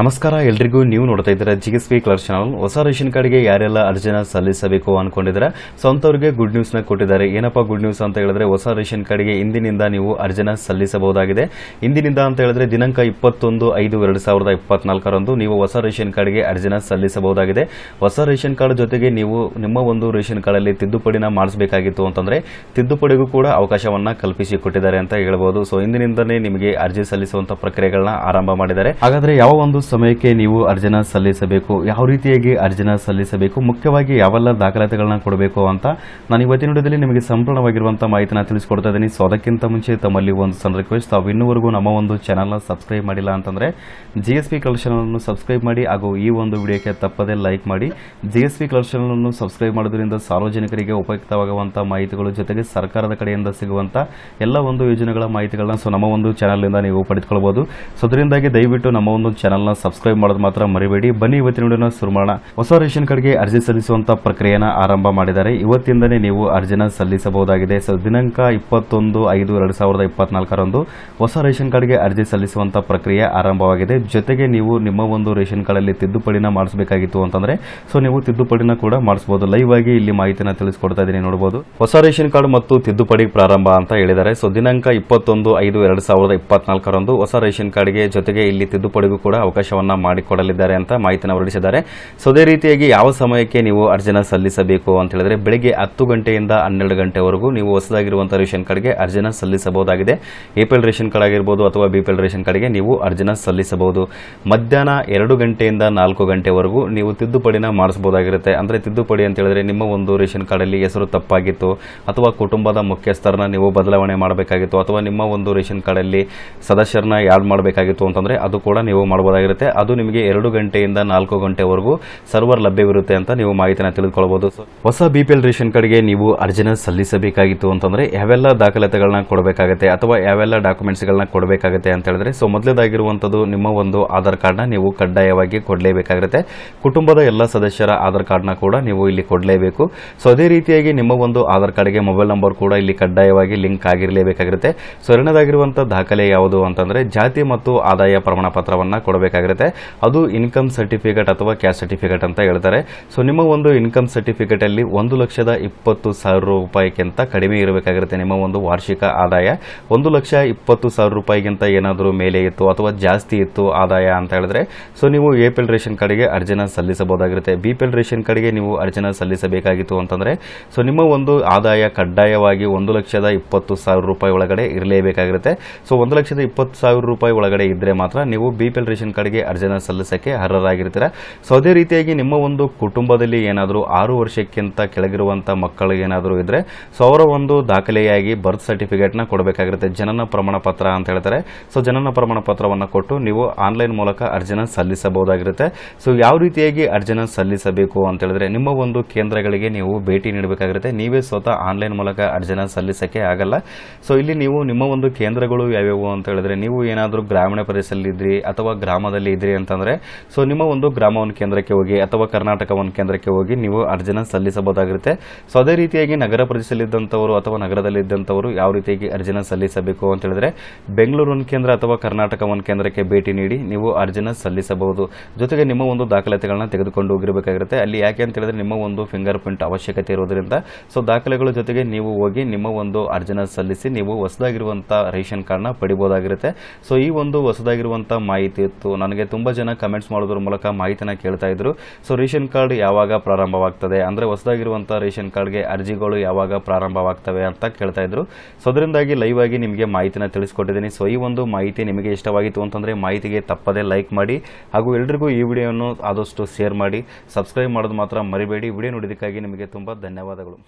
ನಮಸ್ಕಾರ, ಎಲ್ರಿಗೂ ನೀವು ನೋಡ್ತಾ ಇದ್ದೀರಾ ಜಿ ಎಸ್ ಕ್ಲರ್ ಚಾನಲ್. ಹೊಸ ರೇಷನ್ ಕಾರ್ಡ್ಗೆ ಯಾರೆಲ್ಲ ಅರ್ಜಿನ ಸಲ್ಲಿಸಬೇಕು ಅನ್ಕೊಂಡಿದ್ರೆ ಸೊ ಅಂಥವ್ರಿಗೆ ಗುಡ್ ನ್ಯೂಸ್ನ ಕೊಟ್ಟಿದ್ದಾರೆ. ಏನಪ್ಪ ಗುಡ್ ನ್ಯೂಸ್ ಅಂತ ಹೇಳಿದ್ರೆ ಹೊಸ ರೇಷನ್ ಕಾರ್ಡ್ಗೆ ಇಂದಿನಿಂದ ನೀವು ಅರ್ಜಿನ ಸಲ್ಲಿಸಬಹುದಾಗಿದೆ. ಇಂದಿನಿಂದ ಅಂತ ಹೇಳಿದ್ರೆ ದಿನಾಂಕ ಇಪ್ಪತ್ತೊಂದು ಐದು ಎರಡು ಸಾವಿರದ ಇಪ್ಪತ್ನಾಲ್ಕರಂದು ನೀವು ಹೊಸ ರೇಷನ್ ಕಾರ್ಡ್ಗೆ ಅರ್ಜಿನ ಸಲ್ಲಿಸಬಹುದಾಗಿದೆ. ಹೊಸ ರೇಷನ್ ಕಾರ್ಡ್ ಜೊತೆಗೆ ನೀವು ನಿಮ್ಮ ಒಂದು ರೇಷನ್ ಕಾರ್ಡಲ್ಲಿ ತಿದ್ದುಪಡಿನ ಮಾಡಿಸಬೇಕಾಗಿತ್ತು ಅಂತಂದ್ರೆ ತಿದ್ದುಪಡಿಗೂ ಕೂಡ ಅವಕಾಶವನ್ನ ಕಲ್ಪಿಸಿ ಕೊಟ್ಟಿದ್ದಾರೆ ಅಂತ ಹೇಳಬಹುದು ಸೊ ಇಂದಿನಿಂದನೇ ನಿಮಗೆ ಅರ್ಜಿ ಸಲ್ಲಿಸುವಂತ ಪ್ರಕ್ರಿಯೆಗಳನ್ನ ಆರಂಭ ಮಾಡಿದ್ದಾರೆ. ಹಾಗಾದ್ರೆ ಯಾವ ಒಂದು ಸಮಯಕ್ಕೆ ನೀವು ಅರ್ಜಿನ ಸಲ್ಲಿಸಬೇಕು, ಯಾವ ರೀತಿಯಾಗಿ ಅರ್ಜಿನ ಸಲ್ಲಿಸಬೇಕು, ಮುಖ್ಯವಾಗಿ ಯಾವೆಲ್ಲ ದಾಖಲಾತಿಗಳನ್ನ ಕೊಡಬೇಕು ಅಂತ ನಾನು ಇವತ್ತಿನ ವಿಡಿಯೋದಲ್ಲಿ ನಿಮಗೆ ಸಂಪೂರ್ಣವಾಗಿರುವಂಥ ಮಾಹಿತಿನ ತಿಳಿಸ್ಕೊಡ್ತಾ ಇದ್ದೀನಿ. ಸೊ ಅದಕ್ಕಿಂತ ಮುಂಚೆ ತಮ್ಮಲ್ಲಿ ಒಂದು ಸಣ್ಣ ರಿಕ್ವೆಸ್ಟ್ ತಾವು ಇನ್ನೂವರೆಗೂ ನಮ್ಮ ಒಂದು ಚಾನಲ್ನ ಸಬ್ಸ್ಕ್ರೈಬ್ ಮಾಡಿಲ್ಲ ಅಂತಂದ್ರೆ ಜಿ ಎಸ್ ಪಿ ಅನ್ನು ಸಬ್ಸ್ಕ್ರೈಬ್ ಮಾಡಿ ಹಾಗೂ ಈ ಒಂದು ವಿಡಿಯೋಕ್ಕೆ ತಪ್ಪದೇ ಲೈಕ್ ಮಾಡಿ. ಜಿ ಎಸ್ ಪಿ ಅನ್ನು ಸಬ್ಸ್ಕ್ರೈಬ್ ಮಾಡೋದ್ರಿಂದ ಸಾರ್ವಜನಿಕರಿಗೆ ಉಪಯುಕ್ತವಾಗುವಂಥ ಮಾಹಿತಿಗಳು ಜೊತೆಗೆ ಸರ್ಕಾರದ ಕಡೆಯಿಂದ ಸಿಗುವಂಥ ಎಲ್ಲ ಒಂದು ಯೋಜನೆಗಳ ಮಾಹಿತಿಗಳನ್ನ ಸೊ ನಮ್ಮ ಒಂದು ಚಾನಲ್ನಿಂದ ನೀವು ಪಡೆದುಕೊಳ್ಬೋದು. ಸೊ ಅದರಿಂದಾಗಿ ದಯವಿಟ್ಟು ನಮ್ಮ ಒಂದು ಚಾನಲ್ನ ಸಬ್ಸ್ಕ್ರೈಬ್ ಮಾಡೋದು ಮಾತ್ರ ಮರಿಬೇಡಿ. ಬನ್ನಿ ಇವತ್ತಿನ ವಿಡಿಯೋನ ಶುರು ಮಾಡೋಣ. ಹೊಸ ರೇಷನ್ ಕಾರ್ಡ್ಗೆ ಅರ್ಜಿ ಸಲ್ಲಿಸುವಂಥ ಪ್ರಕ್ರಿಯೆನ ಆರಂಭ ಮಾಡಿದ್ದಾರೆ ಇವತ್ತಿಂದನೇ ನೀವು ಅರ್ಜಿನ ಸಲ್ಲಿಸಬಹುದಾಗಿದೆ. ಸೊ, ದಿನಾಂಕ ಇಪ್ಪತ್ತೊಂದು ಐದು ಎರಡು ಸಾವಿರದ ಇಪ್ಪತ್ನಾಲ್ಕರಂದು ಹೊಸ ರೇಷನ್ ಕಾರ್ಡ್ಗೆ ಅರ್ಜಿ ಸಲ್ಲಿಸುವಂಥ ಪ್ರಕ್ರಿಯೆ ಆರಂಭವಾಗಿದೆ. ಜೊತೆಗೆ ನೀವು ನಿಮ್ಮ ಒಂದು ರೇಷನ್ ಕಾರ್ಡಲ್ಲಿ ತಿದ್ದುಪಡಿನ ಮಾಡಿಸಬೇಕಾಗಿತ್ತು ಅಂತಂದ್ರೆ, ಸೊ, ನೀವು ತಿದ್ದುಪಡಿನ ಕೂಡ ಮಾಡಿಸಬಹುದು ಲೈವ್ ಆಗಿ ಇಲ್ಲಿ ಮಾಹಿತಿನ ತಿಳಿಸ್ಕೊಡ್ತಾ ಇದ್ದೀನಿ ನೋಡಬಹುದು ಹೊಸ ರೇಷನ್ ಕಾರ್ಡ್ ಮತ್ತು ತಿದ್ದುಪಡಿ ಪ್ರಾರಂಭ ಅಂತ ಹೇಳಿದ್ದಾರೆ. ಸೊ, ದಿನಾಂಕ ಇಪ್ಪತ್ತೊಂದು ಐದು ಎರಡು ಸಾವಿರದ ಇಪ್ಪತ್ನಾಲ್ಕರಂದು ಹೊಸ ರೇಷನ್ ಕಾರ್ಡ್ಗೆ ಜೊತೆಗೆ ಇಲ್ಲಿ ತಿದ್ದುಪಡಿಗೂ ಕೂಡ ಅವಕಾಶವನ್ನ ಮಾಡಿಕೊಡಲಿದ್ದಾರೆ ಅಂತ ಮಾಹಿತಿನ ಹೊರಡಿಸಿದ್ದಾರೆ. ಸೊ, ಅದೇ ರೀತಿಯಾಗಿ ಯಾವ ಸಮಯಕ್ಕೆ ನೀವು ಅರ್ಜಿನ ಸಲ್ಲಿಸಬೇಕು ಅಂತ ಹೇಳಿದ್ರೆ, ಬೆಳಿಗ್ಗೆ ಹತ್ತು ಗಂಟೆಯಿಂದ ಹನ್ನೆರಡು ಗಂಟೆವರೆಗೂ ನೀವು ಹೊಸದಾಗಿರುವಂಥ ರೇಷನ್ ಕಾರ್ಡ್ಗೆ ಅರ್ಜಿನ ಸಲ್ಲಿಸಬಹುದಾಗಿದೆ. ಎಪಿಎಲ್ ರೇಷನ್ ಕಾರ್ಡ್ ಆಗಿರ್ಬೋದು ಅಥವಾ ಬಿಪಿಎಲ್ ರೇಷನ್ ಕಾರ್ಡ್ಗೆ ನೀವು ಅರ್ಜಿನ ಸಲ್ಲಿಸಬಹುದು. ಮಧ್ಯಾಹ್ನ ಎರಡು ಗಂಟೆಯಿಂದ ನಾಲ್ಕು ಗಂಟೆವರೆಗೂ ನೀವು ತಿದ್ದುಪಡಿನ ಮಾಡಿಸಬಹುದಾಗಿರುತ್ತೆ. ಅಂದ್ರೆ ತಿದ್ದುಪಡಿ ಅಂತ ಹೇಳಿದ್ರೆ ನಿಮ್ಮ ಒಂದು ರೇಷನ್ ಕಾರ್ಡಲ್ಲಿ ಹೆಸರು ತಪ್ಪಾಗಿತ್ತು ಅಥವಾ ಕುಟುಂಬದ ಮುಖ್ಯಸ್ಥರನ್ನ ನೀವು ಬದಲಾವಣೆ ಮಾಡಬೇಕಾಗಿತ್ತು ಅಥವಾ ನಿಮ್ಮ ಒಂದು ರೇಷನ್ ಕಾರ್ಡಲ್ಲಿ ಸದಸ್ಯರನ್ನ ಯಾಡ್ ಮಾಡಬೇಕಾಗಿತ್ತು ಅಂತಂದ್ರೆ ಅದು ಕೂಡ ನೀವು ಮಾಡಬಹುದಾಗಿರುತ್ತೆ ಅದು ನಿಮಗೆ ಎರಡು ಗಂಟೆಯಿಂದ ನಾಲ್ಕು ಗಂಟೆವರೆಗೂ ಸರ್ವರ್ ಲಭ್ಯವಿರುತ್ತೆ ಅಂತ ನೀವು ಮಾಹಿತಿನ ತಿಳಿದುಕೊಳ್ಳಬಹುದು ಹೊಸ ಬಿ ಪಿ ಎಲ್ ರೇಷನ್ ಕಾರ್ಡ್ಗೆ ನೀವು ಅರ್ಜಿನ ಸಲ್ಲಿಸಬೇಕಾಗಿತ್ತು ಅಂತಂದ್ರೆ ಯಾವೆಲ್ಲ ದಾಖಲಾತಿಗಳನ್ನ ಕೊಡಬೇಕಾಗುತ್ತೆ ಅಥವಾ ಯಾವೆಲ್ಲ ಡಾಕ್ಯುಮೆಂಟ್ಸ್ಗಳನ್ನ ಕೊಡಬೇಕಾಗುತ್ತೆ ಅಂತ ಹೇಳಿದ್ರೆ ಸೊ ಮೊದಲೇದಾಗಿರುವಂಥದ್ದು ನಿಮ್ಮ ಒಂದು ಆಧಾರ್ ಕಾರ್ಡ್ನ ನೀವು ಕಡ್ಡಾಯವಾಗಿ ಕೊಡಲೇಬೇಕಾಗಿರುತ್ತೆ ಕುಟುಂಬದ ಎಲ್ಲ ಸದಸ್ಯರ ಆಧಾರ್ ಕಾರ್ಡ್ನ ಕೂಡ ನೀವು ಇಲ್ಲಿ ಕೊಡಲೇಬೇಕು. ಸೊ ಅದೇ ರೀತಿಯಾಗಿ ನಿಮ್ಮ ಒಂದು ಆಧಾರ್ ಕಾರ್ಡ್ಗೆ ಮೊಬೈಲ್ ನಂಬರ್ ಕೂಡ ಇಲ್ಲಿ ಕಡ್ಡಾಯವಾಗಿ ಲಿಂಕ್ ಆಗಿರಲೇಬೇಕಾಗಿರುತ್ತೆ ಸೊ ಎರಡನೇದಾಗಿರುವಂಥ ದಾಖಲೆ ಯಾವುದು ಅಂತಂದ್ರೆ ಜಾತಿ ಮತ್ತು ಆದಾಯ ಪ್ರಮಾಣ ಪತ್ರವನ್ನ ಕೊಡಬೇಕಾಗಿರುತ್ತೆ ಅದು ಇನ್ಕಮ್ ಸರ್ಟಿಫಿಕೇಟ್ ಅಥವಾ ಕ್ಯಾಶ್ ಸರ್ಟಿಫಿಕೇಟ್ ಅಂತ ಹೇಳ್ತಾರೆ. ಸೊ ನಿಮ್ಮ ಒಂದು ಇನ್ಕಮ್ ಸರ್ಟಿಫಿಕೇಟ್ ಅಲ್ಲಿ ಒಂದು ಲಕ್ಷದ ಇಪ್ಪತ್ತು ಸಾವಿರ ರೂಪಾಯಿಗಿಂತ ಕಡಿಮೆ ಇರಬೇಕಾಗಿರುತ್ತೆ ನಿಮ್ಮ ಒಂದು ವಾರ್ಷಿಕ ಆದಾಯ. ಒಂದು ಲಕ್ಷ ಇಪ್ಪತ್ತು ಸಾವಿರ ರೂಪಾಯಿಗಿಂತ ಏನಾದರೂ ಮೇಲೆ ಇತ್ತು ಅಥವಾ ಜಾಸ್ತಿ ಇತ್ತು ಆದಾಯ ಅಂತ ಹೇಳಿದ್ರೆ ಸೊ ನೀವು ಎ ಪಿ ಎಲ್ ರೇಷನ್ ಕಾರ್ಡ್ಗೆ ಅರ್ಜಿನ ಸಲ್ಲಿಸಬಹುದಾಗಿರುತ್ತೆ. ಬಿ ಪಿ ಎಲ್ ರೇಷನ್ ಕಾರ್ಡ್ಗೆ ನೀವು ಅರ್ಜಿನ ಸಲ್ಲಿಸಬೇಕಾಗಿತ್ತು ಅಂತಂದ್ರೆ ಸೊ ನಿಮ್ಮ ಒಂದು ಆದಾಯ ಕಡ್ಡಾಯವಾಗಿ ಒಂದು ಲಕ್ಷದ ಇಪ್ಪತ್ತು ಸಾವಿರ ರೂಪಾಯಿ ಒಳಗಡೆ ಇರಲೇಬೇಕಾಗಿರುತ್ತೆ. ಸೊ ಒಂದು ಲಕ್ಷದ ಇಪ್ಪತ್ತು ಸಾವಿರ ರೂಪಾಯಿ ಒಳಗಡೆ ಇದ್ರೆ ಮಾತ್ರ ನೀವು ಬಿ ಪಿ ಎಲ್ ರೇಷನ್ ಕಾರ್ಡ್ಗೆ ಅರ್ಜಿನ ಸಲ್ಲಿಸಕ್ಕೆ ಅರ್ಹರಾಗಿರ್ತೀರ? ಸೊ ಅದೇ ರೀತಿಯಾಗಿ ನಿಮ್ಮ ಒಂದು ಕುಟುಂಬದಲ್ಲಿ ಏನಾದರೂ ಆರು ವರ್ಷಕ್ಕಿಂತ ಕೆಳಗಿರುವಂಥ ಮಕ್ಕಳು ಏನಾದರೂ ಇದ್ರೆ ಸೊ ಅವರ ಒಂದು ದಾಖಲೆಯಾಗಿ ಬರ್ತ್ ಸರ್ಟಿಫಿಕೇಟ್ನ ಕೊಡಬೇಕಾಗಿರುತ್ತೆ. ಜನನ ಪ್ರಮಾಣ ಪತ್ರ ಅಂತ ಹೇಳ್ತಾರೆ. ಸೊ ಜನನ ಪ್ರಮಾಣ ಪತ್ರವನ್ನು ಕೊಟ್ಟು ನೀವು ಆನ್ಲೈನ್ ಮೂಲಕ ಅರ್ಜಿನ ಸಲ್ಲಿಸಬಹುದಾಗಿರುತ್ತೆ. ಸೊ ಯಾವ ರೀತಿಯಾಗಿ ಅರ್ಜಿನ ಸಲ್ಲಿಸಬೇಕು ಅಂತ ಹೇಳಿದ್ರೆ, ನಿಮ್ಮ ಒಂದು ಕೇಂದ್ರಗಳಿಗೆ ನೀವು ಭೇಟಿ ನೀಡಬೇಕಾಗಿರುತ್ತೆ. ನೀವೇ ಸ್ವತಃ ಆನ್ಲೈನ್ ಮೂಲಕ ಅರ್ಜಿನ ಸಲ್ಲಿಸೋಕ್ಕೆ ಆಗಲ್ಲ. ಸೊ ಇಲ್ಲಿ ನೀವು ನಿಮ್ಮ ಒಂದು ಕೇಂದ್ರಗಳು ಯಾವ್ಯಾವು ಅಂತ ಹೇಳಿದ್ರೆ, ನೀವು ಏನಾದರೂ ಗ್ರಾಮೀಣ ಪ್ರದೇಶದಲ್ಲಿ ಅಥವಾ ಅಥವಾ ಗ್ರಾಮದಲ್ಲಿ ಇದ್ರಿ ಅಂತಂದ್ರೆ ಸೊ ನಿಮ್ಮ ಒಂದು ಗ್ರಾಮ ಕೇಂದ್ರಕ್ಕೆ ಹೋಗಿ ಅಥವಾ ಕರ್ನಾಟಕ ಕೇಂದ್ರಕ್ಕೆ ಹೋಗಿ ನೀವು ಅರ್ಜಿನ ಸಲ್ಲಿಸಬಹುದಾಗಿರುತ್ತೆ. ಸೊ ಅದೇ ರೀತಿಯಾಗಿ ನಗರ ಪ್ರದೇಶದಲ್ಲಿದ್ದಂಥವರು ಅಥವಾ ನಗರದಲ್ಲಿದ್ದಂಥವರು ಯಾವ ರೀತಿಯಾಗಿ ಅರ್ಜಿನ ಸಲ್ಲಿಸಬೇಕು ಅಂತ ಹೇಳಿದ್ರೆ, ಬೆಂಗಳೂರು ಕೇಂದ್ರ ಅಥವಾ ಕರ್ನಾಟಕ ಕೇಂದ್ರಕ್ಕೆ ಭೇಟಿ ನೀಡಿ ನೀವು ಅರ್ಜಿನ ಸಲ್ಲಿಸಬಹುದು. ಜೊತೆಗೆ ನಿಮ್ಮ ಒಂದು ದಾಖಲಾತಿಗಳನ್ನ ತೆಗೆದುಕೊಂಡು ಹೋಗಿರಬೇಕಾಗಿರುತ್ತೆ. ಅಲ್ಲಿ ಯಾಕೆ ಅಂತ ಹೇಳಿದ್ರೆ ನಿಮ್ಮ ಒಂದು ಫಿಂಗರ್ ಪ್ರಿಂಟ್ ಅವಶ್ಯಕತೆ ಇರೋದ್ರಿಂದ. ಸೊ ದಾಖಲೆಗಳ ಜೊತೆಗೆ ನೀವು ಹೋಗಿ ನಿಮ್ಮ ಒಂದು ಅರ್ಜಿನ ಸಲ್ಲಿಸಿ ನೀವು ಹೊಸದಾಗಿರುವಂತಹ ರೇಷನ್ ಕಾರ್ಡ್ನ ಪಡಿಬೋದಾಗಿರುತ್ತೆ. ಸೊ ಈ ಒಂದು ಹೊಸದಾಗಿರುವಂತಹ ಮಾಹಿತಿ ಇತ್ತು ನನಗೆ ತುಂಬ ಜನ ಕಮೆಂಟ್ಸ್ ಮಾಡೋದ್ರ ಮೂಲಕ ಮಾಹಿತಿನ ಕೇಳ್ತಾ ಇದ್ರು. ಸೊ ರೇಷನ್ ಕಾರ್ಡ್ ಯಾವಾಗ ಪ್ರಾರಂಭವಾಗ್ತದೆ? ಅಂದರೆ ಹೊಸದಾಗಿರುವಂಥ ರೇಷನ್ ಕಾರ್ಡ್ಗೆ ಅರ್ಜಿಗಳು ಯಾವಾಗ ಪ್ರಾರಂಭವಾಗ್ತವೆ ಅಂತ ಕೇಳ್ತಾ ಇದ್ರು. ಸೊ ಅದರಿಂದಾಗಿ ಲೈವ್ ಆಗಿ ನಿಮಗೆ ಮಾಹಿತಿನ ತಿಳಿಸ್ಕೊಟ್ಟಿದ್ದೀನಿ. ಸೊ ಈ ಒಂದು ಮಾಹಿತಿ ನಿಮಗೆ ಇಷ್ಟವಾಗಿತ್ತು ಅಂತಂದರೆ ಮಾಹಿತಿಗೆ ತಪ್ಪದೇ ಲೈಕ್ ಮಾಡಿ, ಹಾಗೂ ಎಲ್ರಿಗೂ ಈ ವಿಡಿಯೋವನ್ನು ಆದಷ್ಟು ಶೇರ್ ಮಾಡಿ. ಸಬ್ಸ್ಕ್ರೈಬ್ ಮಾಡೋದು ಮಾತ್ರ ಮರಿಬೇಡಿ. ವಿಡಿಯೋ ನೋಡಿದ್ದಕ್ಕಾಗಿ ನಿಮಗೆ ತುಂಬ ಧನ್ಯವಾದಗಳು.